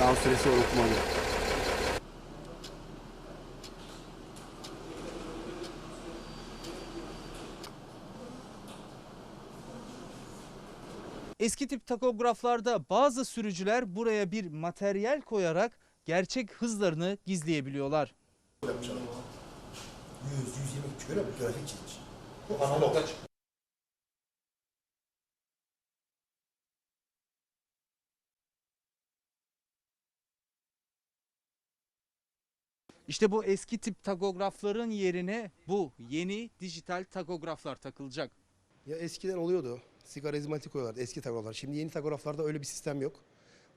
Daha süresi okumalı. Eski tip takograflarda bazı sürücüler buraya bir materyal koyarak gerçek hızlarını gizleyebiliyorlar. 100, 120 kilo grafik çizici. Bu analog. İşte bu eski tip takografların yerine bu yeni dijital takograflar takılacak. Ya eskiden oluyordu. Sigara izmariti koyuyorlardı eski tagograflar. Şimdi yeni tagograflarda öyle bir sistem yok.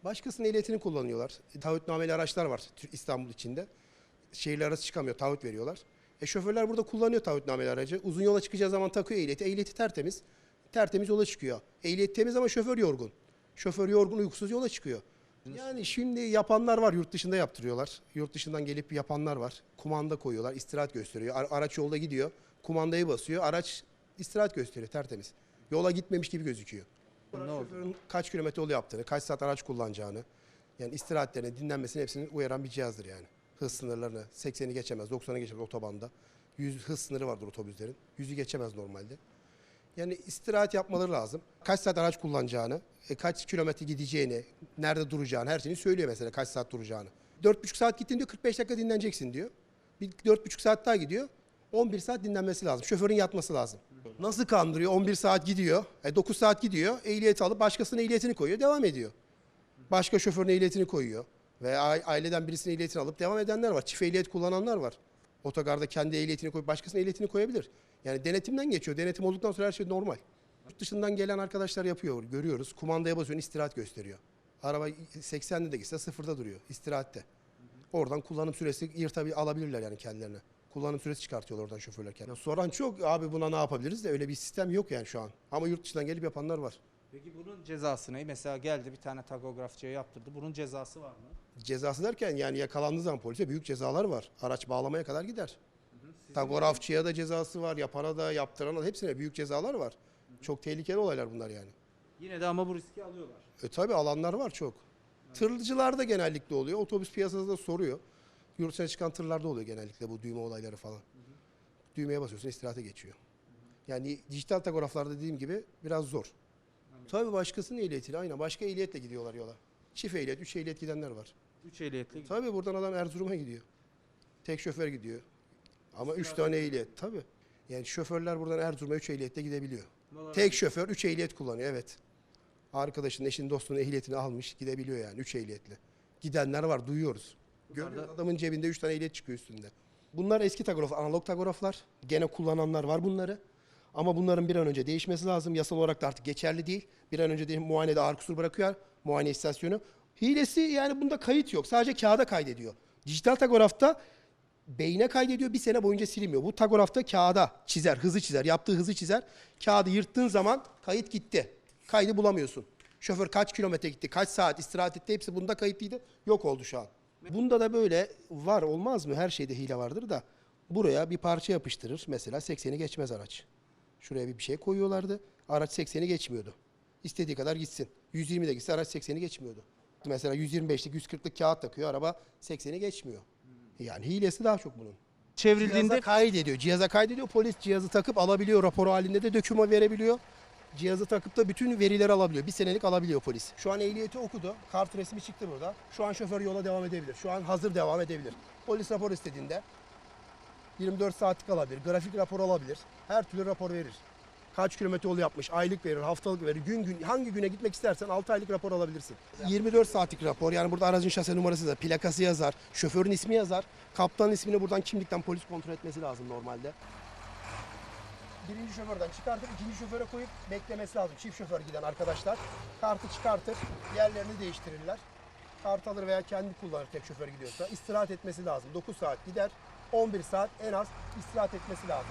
Başkasının ehliyetini kullanıyorlar. E, taahhütnameli araçlar var İstanbul içinde. Şehirler arası çıkamıyor, taahhüt veriyorlar. E şoförler burada kullanıyor taahhütnameli aracı. Uzun yola çıkacağı zaman takıyor ehliyeti. Ehliyeti tertemiz. Tertemiz yola çıkıyor. Ehliyet temiz ama şoför yorgun. Şoför yorgun, uykusuz yola çıkıyor. Yani şimdi yapanlar var, yurt dışında yaptırıyorlar. Yurt dışından gelip yapanlar var. Kumanda koyuyorlar, istirahat gösteriyor. Ara- araç yolda gidiyor, kumandayı basıyor. Araç istirahat gösteriyor, tertemiz. Yola gitmemiş gibi gözüküyor. Ne oldu? Şoförün kaç kilometre yol yaptığını, kaç saat araç kullanacağını, yani istirahatlerini, dinlenmesini hepsini uyaran bir cihazdır yani. Hız sınırlarını 80'i geçemez, 90'ı geçemez otobanda. 100 hız sınırı vardır otobüslerin. 100'ü geçemez normalde. Yani istirahat yapmaları lazım. Kaç saat araç kullanacağını, e, kaç kilometre gideceğini, nerede duracağını her şeyini söylüyor mesela kaç saat duracağını. 4,5 saat gittin diyor 45 dakika dinleneceksin diyor. Bir 4,5 saat daha gidiyor. 11 saat dinlenmesi lazım. Şoförün yatması lazım. Nasıl kandırıyor? 11 saat gidiyor. E 9 saat gidiyor. Ehliyeti alıp başkasının ehliyetini koyuyor. Devam ediyor. Başka şoförün ehliyetini koyuyor. Ve aileden birisinin ehliyetini alıp devam edenler var. Çift ehliyet kullananlar var. Otogarda kendi ehliyetini koyup başkasının ehliyetini koyabilir. Yani denetimden geçiyor. Denetim olduktan sonra her şey normal. Yurt dışından gelen arkadaşlar yapıyor. Görüyoruz. Kumandaya basıyorsun istirahat gösteriyor. Araba 80'de de gitse sıfırda duruyor. istirahatte. Oradan kullanım süresi yırtabil alabilirler yani kendilerine. Kullanım süresi çıkartıyorlar oradan şoförler kendine. Soran çok abi buna ne yapabiliriz de öyle bir sistem yok yani şu an. Ama yurt dışından gelip yapanlar var. Peki bunun cezası ne? Mesela geldi bir tane takografçıya yaptırdı. Bunun cezası var mı? Cezası derken yani yakalandığı zaman polise büyük cezalar var. Araç bağlamaya kadar gider. Tagografçıya da cezası var, yapana da, yaptırana da hepsine büyük cezalar var. Çok tehlikeli olaylar bunlar yani. Yine de ama bu riski alıyorlar. E tabi alanlar var çok. Tırcılar da genellikle oluyor. Otobüs piyasası da soruyor. Yurt dışına çıkan tırlarda oluyor genellikle bu düğme olayları falan. Düğmeye basıyorsun istirahate geçiyor. Yani dijital tagograflarda dediğim gibi biraz zor. Tabi başkasının ehliyetiyle aynen başka ehliyetle gidiyorlar yola. Çift ehliyet, üç ehliyet gidenler var. 3 ehliyetli. Tabii buradan adam Erzurum'a gidiyor. Tek şoför gidiyor. Ama üç tane ehliyet tabii. Yani şoförler buradan Erzurum'a üç ehliyetle gidebiliyor. Tek şoför üç ehliyet kullanıyor evet. Arkadaşın, eşin, dostunun ehliyetini almış gidebiliyor yani üç ehliyetle. Gidenler var duyuyoruz. Görüyoruz adamın cebinde üç tane ehliyet çıkıyor üstünde. Bunlar eski tagograf, analog tagograflar. Gene kullananlar var bunları. Ama bunların bir an önce değişmesi lazım. Yasal olarak da artık geçerli değil. Bir an önce değil, muayenede ağır kusur bırakıyor muayene istasyonu. Hilesi yani bunda kayıt yok. Sadece kağıda kaydediyor. Dijital tagografta beyne kaydediyor bir sene boyunca silinmiyor. Bu tagografta kağıda çizer, hızı çizer, yaptığı hızı çizer. Kağıdı yırttığın zaman kayıt gitti. Kaydı bulamıyorsun. Şoför kaç kilometre gitti, kaç saat istirahat etti hepsi bunda kayıtlıydı. Yok oldu şu an. Bunda da böyle var olmaz mı? Her şeyde hile vardır da buraya bir parça yapıştırır. Mesela 80'i geçmez araç. Şuraya bir şey koyuyorlardı. Araç 80'i geçmiyordu. İstediği kadar gitsin. 120 de gitse araç 80'i geçmiyordu. Mesela 125'lik 140'lık kağıt takıyor araba 80'i geçmiyor. Yani hilesi daha çok bunun. Çevrildiğinde Cihaza kaydediyor. Cihaza kaydediyor. Polis cihazı takıp alabiliyor. Rapor halinde de döküman verebiliyor. Cihazı takıp da bütün verileri alabiliyor. Bir senelik alabiliyor polis. Şu an ehliyeti okudu. Kart resmi çıktı burada. Şu an şoför yola devam edebilir. Şu an hazır devam edebilir. Polis rapor istediğinde 24 saatlik alabilir. Grafik rapor alabilir. Her türlü rapor verir. Kaç kilometre yol yapmış, aylık verir, haftalık verir. Gün gün hangi güne gitmek istersen 6 aylık rapor alabilirsin. 24 saatlik rapor. Yani burada aracın şase numarası yazar, plakası yazar, şoförün ismi yazar. Kaptanın ismini buradan kimlikten polis kontrol etmesi lazım normalde. Birinci şoförden çıkartıp ikinci şoföre koyup beklemesi lazım. Çift şoför giden arkadaşlar. Kartı çıkartır, yerlerini değiştirirler. Kart alır veya kendi kullanır tek şoför gidiyorsa. İstirahat etmesi lazım. 9 saat gider, 11 saat en az istirahat etmesi lazım.